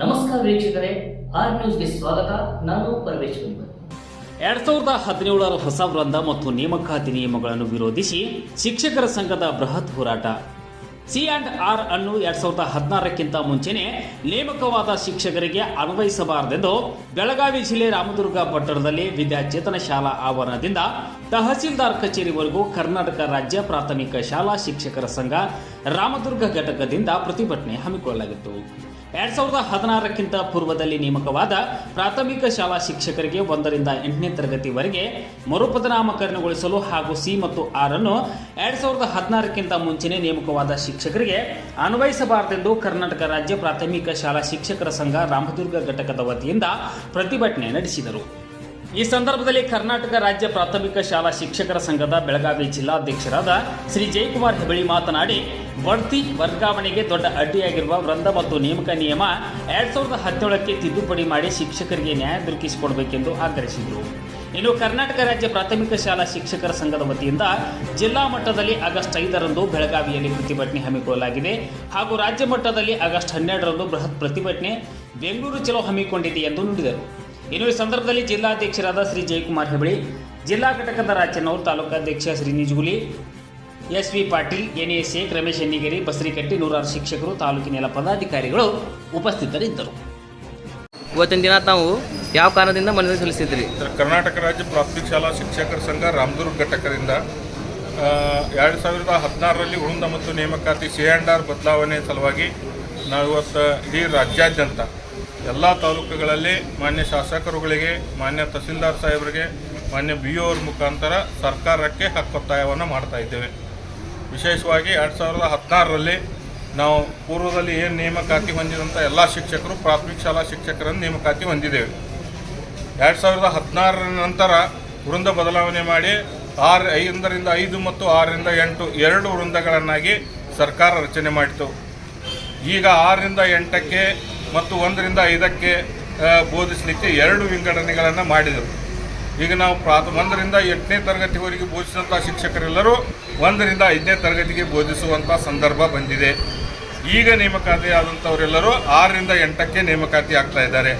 ನಮಸ್ಕಾರ ವೀಕ್ಷಕರೇ ಆರ್ ನ್ಯೂಸ್ಗೆ ಸ್ವಾಗತ. ನಾನು ಪರಮೇಶ್ ಕುಂಬರ್ ಎರಡ್ ಸಾವಿರದ ಹದಿನೇಳರ ಹೊಸ ವೃಂದ ಮತ್ತು ನೇಮಕಾತಿ ನಿಯಮಗಳನ್ನು ವಿರೋಧಿಸಿ ಶಿಕ್ಷಕರ ಸಂಘದ ಬೃಹತ್ ಹೋರಾಟ. ಸಿ ಆ್ಯಂಡ್ ಆರ್ ಅನ್ನು ಎರಡ್ ಸಾವಿರದ ಹದಿನಾರಕ್ಕಿಂತ ಮುಂಚೆನೆ ನೇಮಕವಾದ ಶಿಕ್ಷಕರಿಗೆ ಅನ್ವಯಿಸಬಾರದೆಂದು ಬೆಳಗಾವಿ ಜಿಲ್ಲೆ ರಾಮದುರ್ಗ ಪಟ್ಟಣದಲ್ಲಿ ವಿದ್ಯಾಚೇತನ ಶಾಲಾ ಆವರಣದಿಂದ ತಹಸೀಲ್ದಾರ್ ಕಚೇರಿವರೆಗೂ ಕರ್ನಾಟಕ ರಾಜ್ಯ ಪ್ರಾಥಮಿಕ ಶಾಲಾ ಶಿಕ್ಷಕರ ಸಂಘ ರಾಮದುರ್ಗ ಘಟಕದಿಂದ ಪ್ರತಿಭಟನೆ ಹಮ್ಮಿಕೊಳ್ಳಲಾಗಿತ್ತು. ಎರಡ್ ಸಾವಿರದ ಹದಿನಾರಕ್ಕಿಂತ ಪೂರ್ವದಲ್ಲಿ ನೇಮಕವಾದ ಪ್ರಾಥಮಿಕ ಶಾಲಾ ಶಿಕ್ಷಕರಿಗೆ ಒಂದರಿಂದ ಎಂಟನೇ ತರಗತಿವರೆಗೆ ಮರುಪದನಾಮಕರಣಗೊಳಿಸಲು ಹಾಗೂ ಸಿ ಮತ್ತು ಆರ್ ಅನ್ನು ಎರಡ್ ಸಾವಿರದ ಹದಿನಾರಕ್ಕಿಂತ ಮುಂಚೆನೇ ನೇಮಕವಾದ ಅನ್ವಯಿಸಬಾರದೆಂದು ಕರ್ನಾಟಕ ರಾಜ್ಯ ಪ್ರಾಥಮಿಕ ಶಾಲಾ ಶಿಕ್ಷಕರ ಸಂಘ ರಾಮದುರ್ಗ ಘಟಕದ ವತಿಯಿಂದ ಪ್ರತಿಭಟನೆ ನಡೆಸಿದರು. ಈ ಸಂದರ್ಭದಲ್ಲಿ ಕರ್ನಾಟಕ ರಾಜ್ಯ ಪ್ರಾಥಮಿಕ ಶಾಲಾ ಶಿಕ್ಷಕರ ಸಂಘದ ಬೆಳಗಾವಿ ಜಿಲ್ಲಾಧ್ಯಕ್ಷರಾದ ಶ್ರೀ ಜಯಕುಮಾರ್ ಹೆಬಳಿ ಮಾತನಾಡಿ, ಬಡ್ತಿ ವರ್ಗಾವಣೆಗೆ ದೊಡ್ಡ ಅಡ್ಡಿಯಾಗಿರುವ ವೃಂದ ಮತ್ತು ನೇಮಕ ನಿಯಮ ಎರಡ್ ಸಾವಿರದ ಹದಿನೇಳಕ್ಕೆ ತಿದ್ದುಪಡಿ ಮಾಡಿ ಶಿಕ್ಷಕರಿಗೆ ನ್ಯಾಯ ದೊರಕಿಸಿಕೊಡಬೇಕೆಂದು ಆಗ್ರಹಿಸಿದರು. ಇನ್ನು ಕರ್ನಾಟಕ ರಾಜ್ಯ ಪ್ರಾಥಮಿಕ ಶಾಲಾ ಶಿಕ್ಷಕರ ಸಂಘದ ವತಿಯಿಂದ ಜಿಲ್ಲಾ ಮಟ್ಟದಲ್ಲಿ ಆಗಸ್ಟ್ ಐದರಂದು ಬೆಳಗಾವಿಯಲ್ಲಿ ಪ್ರತಿಭಟನೆ ಹಮ್ಮಿಕೊಳ್ಳಲಾಗಿದೆ. ಹಾಗೂ ರಾಜ್ಯ ಮಟ್ಟದಲ್ಲಿ ಆಗಸ್ಟ್ ಹನ್ನೆರಡರಂದು ಬೃಹತ್ ಪ್ರತಿಭಟನೆ ಬೆಂಗಳೂರು ಚಲೋ ಹಮ್ಮಿಕೊಂಡಿದೆ ಎಂದು ನುಡಿದರು. ಇನ್ನು ಈ ಸಂದರ್ಭದಲ್ಲಿ ಜಿಲ್ಲಾಧ್ಯಕ್ಷರಾದ ಶ್ರೀ ಜಯಕುಮಾರ್ ಹೆಬಳಿ ಜಿಲ್ಲಾ ಘಟಕದ ರಾಜನೌರ್ ತಾಲೂಕಾಧ್ಯಕ್ಷ Shri Nijaguli S V Patil N A Shaikh, Ramesh Ennigeri Basarikatti ನೂರಾರು ಶಿಕ್ಷಕರು, ತಾಲೂಕಿನ ಪದಾಧಿಕಾರಿಗಳು ಉಪಸ್ಥಿತರಿದ್ದರು. ಇವತ್ತಿನ ದಿನ ತಾವು ಯಾವ ಕಾರಣದಿಂದ ಮನವಿ ಸಲ್ಲಿಸಿದ್ರಿ? ಕರ್ನಾಟಕ ರಾಜ್ಯ ಪ್ರಾಥಮಿಕ ಶಾಲಾ ಶಿಕ್ಷಕರ ಸಂಘ ರಾಮದುರ್ಗ ಘಟಕದಿಂದ ಎರಡು ಸಾವಿರದ ಹದಿನಾರರಲ್ಲಿ ಉಳುಂದ ಮತ್ತು ನೇಮಕಾತಿ ಸಿ ಆ್ಯಂಡ್ ಆರ್ ಬದಲಾವಣೆ ಸಲುವಾಗಿ ನಾವು ಇವತ್ತು ಇಡೀ ರಾಜ್ಯಾದ್ಯಂತ ಎಲ್ಲ ತಾಲೂಕುಗಳಲ್ಲಿ ಮಾನ್ಯ ಶಾಸಕರುಗಳಿಗೆ, ಮಾನ್ಯ ತಹಸೀಲ್ದಾರ್ ಸಾಹೇಬರಿಗೆ, ಮಾನ್ಯ ಬಿ ಅವ್ರ ಮುಖಾಂತರ ಸರ್ಕಾರಕ್ಕೆ ಹಕ್ಕೊತ್ತಾಯವನ್ನು ಮಾಡ್ತಾ ಇದ್ದೇವೆ. ವಿಶೇಷವಾಗಿ ಎರಡು ಸಾವಿರದ ಹದಿನಾರರಲ್ಲಿ ನಾವು ಪೂರ್ವದಲ್ಲಿ ಏನು ನೇಮಕಾತಿ ಹೊಂದಿದಂಥ ಎಲ್ಲ ಶಿಕ್ಷಕರು, ಪ್ರಾಥಮಿಕ ಶಾಲಾ ಶಿಕ್ಷಕರನ್ನು ನೇಮಕಾತಿ ಹೊಂದಿದ್ದೇವೆ. ಎರಡು ಸಾವಿರದ ಹದಿನಾರರ ನಂತರ ವೃಂದ ಬದಲಾವಣೆ ಮಾಡಿ ಆರು ಐದರಿಂದ ಐದು ಮತ್ತು ಆರರಿಂದ ಎಂಟು ಎರಡು ವೃಂದಗಳನ್ನಾಗಿ ಸರ್ಕಾರ ರಚನೆ ಮಾಡಿತು. ಈಗ ಆರರಿಂದ ಎಂಟಕ್ಕೆ ಮತ್ತು ಒಂದರಿಂದ ಐದಕ್ಕೆ ಬೋಧಿಸಲಿಕ್ಕೆ ಎರಡು ವಿಂಗಡಣೆಗಳನ್ನು ಮಾಡಿದರು. ಈಗ ನಾವು ಪ್ರಾಥ, ಒಂದರಿಂದ ಎಂಟನೇ ತರಗತಿವರೆಗೆ ಬೋಧಿಸಿದಂಥ ಶಿಕ್ಷಕರೆಲ್ಲರೂ ಒಂದರಿಂದ ಐದನೇ ತರಗತಿಗೆ ಬೋಧಿಸುವಂಥ ಸಂದರ್ಭ ಬಂದಿದೆ. ಈಗ ನೇಮಕಾತಿ ಆದಂಥವರೆಲ್ಲರೂ ಆರರಿಂದ ಎಂಟಕ್ಕೆ ನೇಮಕಾತಿ ಆಗ್ತಾ ಇದ್ದಾರೆ.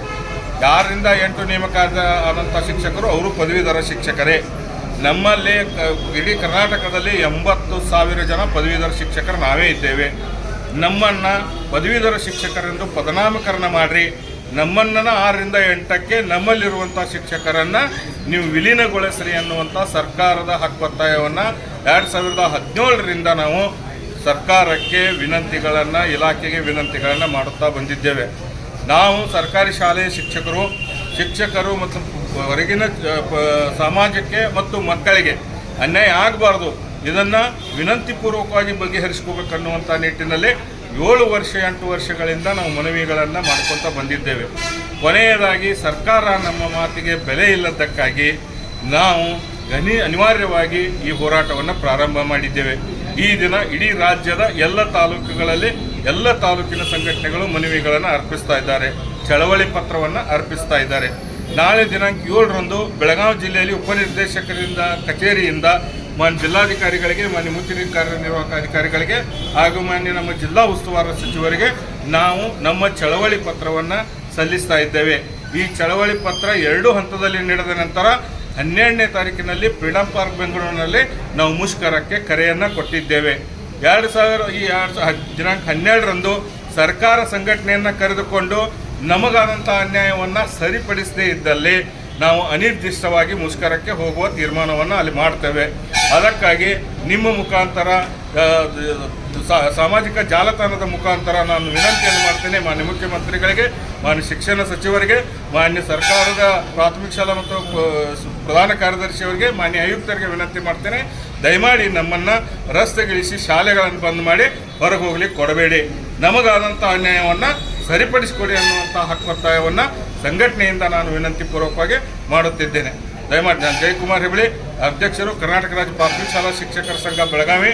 ಆರರಿಂದ ಎಂಟು ನೇಮಕಾತಿ ಆದಂಥ ಶಿಕ್ಷಕರು ಅವರು ಪದವೀಧರ ಶಿಕ್ಷಕರೇ. ನಮ್ಮಲ್ಲಿ ಇಡೀ ಕರ್ನಾಟಕದಲ್ಲಿ ಎಂಬತ್ತು ಸಾವಿರ ಜನ ಪದವೀಧರ ಶಿಕ್ಷಕರು ನಾವೇ ಇದ್ದೇವೆ. ನಮ್ಮನ್ನು ಪದವೀಧರ ಶಿಕ್ಷಕರೆಂದು ಪದನಾಮಕರಣ ಮಾಡಿರಿ. ನಮ್ಮನ್ನ ಆರರಿಂದ ಎಂಟಕ್ಕೆ ನಮ್ಮಲ್ಲಿರುವಂಥ ಶಿಕ್ಷಕರನ್ನು ನೀವು ವಿಲೀನಗೊಳಿಸ್ರಿ ಅನ್ನುವಂಥ ಸರ್ಕಾರದ ಹಕ್ಕೊತ್ತಾಯವನ್ನು ಎರಡು ಸಾವಿರದ ಹದಿನೇಳರಿಂದ ನಾವು ಸರ್ಕಾರಕ್ಕೆ ವಿನಂತಿಗಳನ್ನು, ಇಲಾಖೆಗೆ ವಿನಂತಿಗಳನ್ನು ಮಾಡುತ್ತಾ ಬಂದಿದ್ದೇವೆ. ನಾವು ಸರ್ಕಾರಿ ಶಾಲೆಯ ಶಿಕ್ಷಕರು ಶಿಕ್ಷಕರು ಮತ್ತು ಹೊರಗಿನ ಸಮಾಜಕ್ಕೆ ಮತ್ತು ಮಕ್ಕಳಿಗೆ ಅನ್ಯಾಯ ಆಗಬಾರ್ದು. ಇದನ್ನು ವಿನಂತಿಪೂರ್ವಕವಾಗಿ ಬಗೆಹರಿಸ್ಕೋಬೇಕನ್ನುವಂಥ ನಿಟ್ಟಿನಲ್ಲಿ ಏಳು ವರ್ಷ, ಎಂಟು ವರ್ಷಗಳಿಂದ ನಾವು ಮನವಿಗಳನ್ನು ಮಾಡ್ಕೊತ ಬಂದಿದ್ದೇವೆ. ಕೊನೆಯದಾಗಿ ಸರ್ಕಾರ ನಮ್ಮ ಮಾತಿಗೆ ಬೆಲೆ ಇಲ್ಲದಕ್ಕಾಗಿ ನಾವು ಗನಿ ಅನಿವಾರ್ಯವಾಗಿ ಈ ಹೋರಾಟವನ್ನು ಪ್ರಾರಂಭ ಮಾಡಿದ್ದೇವೆ. ಈ ದಿನ ಇಡೀ ರಾಜ್ಯದ ಎಲ್ಲ ತಾಲೂಕುಗಳಲ್ಲಿ ಎಲ್ಲ ತಾಲೂಕಿನ ಸಂಘಟನೆಗಳು ಮನವಿಗಳನ್ನು ಅರ್ಪಿಸ್ತಾ ಇದ್ದಾರೆ. ಚಳವಳಿ ಪತ್ರವನ್ನು ಅರ್ಪಿಸ್ತಾ ಇದ್ದಾರೆ. ನಾಳೆ ದಿನಾಂಕ ಏಳರಂದು ಬೆಳಗಾವಿ ಜಿಲ್ಲೆಯಲ್ಲಿ ಉಪನಿರ್ದೇಶಕರಿಂದ, ಕಚೇರಿಯಿಂದ ಮಾನ್ಯ ಜಿಲ್ಲಾಧಿಕಾರಿಗಳಿಗೆ, ಮಾನ್ಯ ಮುಖ್ಯ ಕಾರ್ಯನಿರ್ವಾಹಕ ಅಧಿಕಾರಿಗಳಿಗೆ ಹಾಗೂ ಮಾನ್ಯ ನಮ್ಮ ಜಿಲ್ಲಾ ಉಸ್ತುವಾರಿ ಸಚಿವರಿಗೆ ನಾವು ನಮ್ಮ ಚಳವಳಿ ಪತ್ರವನ್ನು ಸಲ್ಲಿಸ್ತಾ ಇದ್ದೇವೆ. ಈ ಚಳವಳಿ ಪತ್ರ ಎರಡು ಹಂತದಲ್ಲಿ ನೀಡಿದ ನಂತರ ಹನ್ನೆರಡನೇ ತಾರೀಕಿನಲ್ಲಿ ಫ್ರೀಡಂ ಪಾರ್ಕ್ ಬೆಂಗಳೂರಿನಲ್ಲಿ ನಾವು ಮುಷ್ಕರಕ್ಕೆ ಕರೆಯನ್ನು ಕೊಟ್ಟಿದ್ದೇವೆ. ಎರಡು ಸಾವಿರ ಈ ಎರಡು ದಿನಾಂಕ ಹನ್ನೆರಡರಂದು ಸರ್ಕಾರ ಸಂಘಟನೆಯನ್ನು ಕರೆದುಕೊಂಡು ನಮಗಾದಂಥ ಅನ್ಯಾಯವನ್ನು ಸರಿಪಡಿಸದೇ ಇದ್ದಲ್ಲಿ ನಾವು ಅನಿರ್ದಿಷ್ಟವಾಗಿ ಮುಷ್ಕರಕ್ಕೆ ಹೋಗುವ ತೀರ್ಮಾನವನ್ನು ಅಲ್ಲಿ ಮಾಡ್ತೇವೆ. ಅದಕ್ಕಾಗಿ ನಿಮ್ಮ ಮುಖಾಂತರ ಸಾಮಾಜಿಕ ಜಾಲತಾಣದ ಮುಖಾಂತರ ನಾನು ವಿನಂತಿಯನ್ನು ಮಾಡ್ತೇನೆ ಮಾನ್ಯ ಮುಖ್ಯಮಂತ್ರಿಗಳಿಗೆ, ಮಾನ್ಯ ಶಿಕ್ಷಣ ಸಚಿವರಿಗೆ, ಮಾನ್ಯ ಸರ್ಕಾರದ ಪ್ರಾಥಮಿಕ ಶಾಲಾ ಮತ್ತು ಪ್ರಧಾನ ಕಾರ್ಯದರ್ಶಿಯವರಿಗೆ ಮಾನ್ಯ ಆಯುಕ್ತರಿಗೆ ವಿನಂತಿ ಮಾಡ್ತೇನೆ. ದಯಮಾಡಿ ನಮ್ಮನ್ನು ರಸ್ತೆಗಿಳಿಸಿ ಶಾಲೆಗಳನ್ನು ಬಂದ್ ಮಾಡಿ ಹೊರಗೆ ಹೋಗ್ಲಿಕ್ಕೆ ಕೊಡಬೇಡಿ. ನಮಗಾದಂಥ ಅನ್ಯಾಯವನ್ನು ಸರಿಪಡಿಸಿಕೊಡಿ ಅನ್ನುವಂಥ ಹಕ್ಕೊತ್ತಾಯವನ್ನು ಸಂಘಟನೆಯಿಂದ ನಾನು ವಿನಂತಿ ಪೂರ್ವಕವಾಗಿ ಮಾಡುತ್ತಿದ್ದೇನೆ. ದಯಮಾಡಿ ನಾನು ಜಯಕುಮಾರ್ ಹೆಬಳಿ ಅಧ್ಯಕ್ಷರು ಕರ್ನಾಟಕ ರಾಜ್ಯ ಪ್ರಾಥಮಿಕ ಶಾಲಾ ಶಿಕ್ಷಕರ ಸಂಘ ಬೆಳಗಾವಿ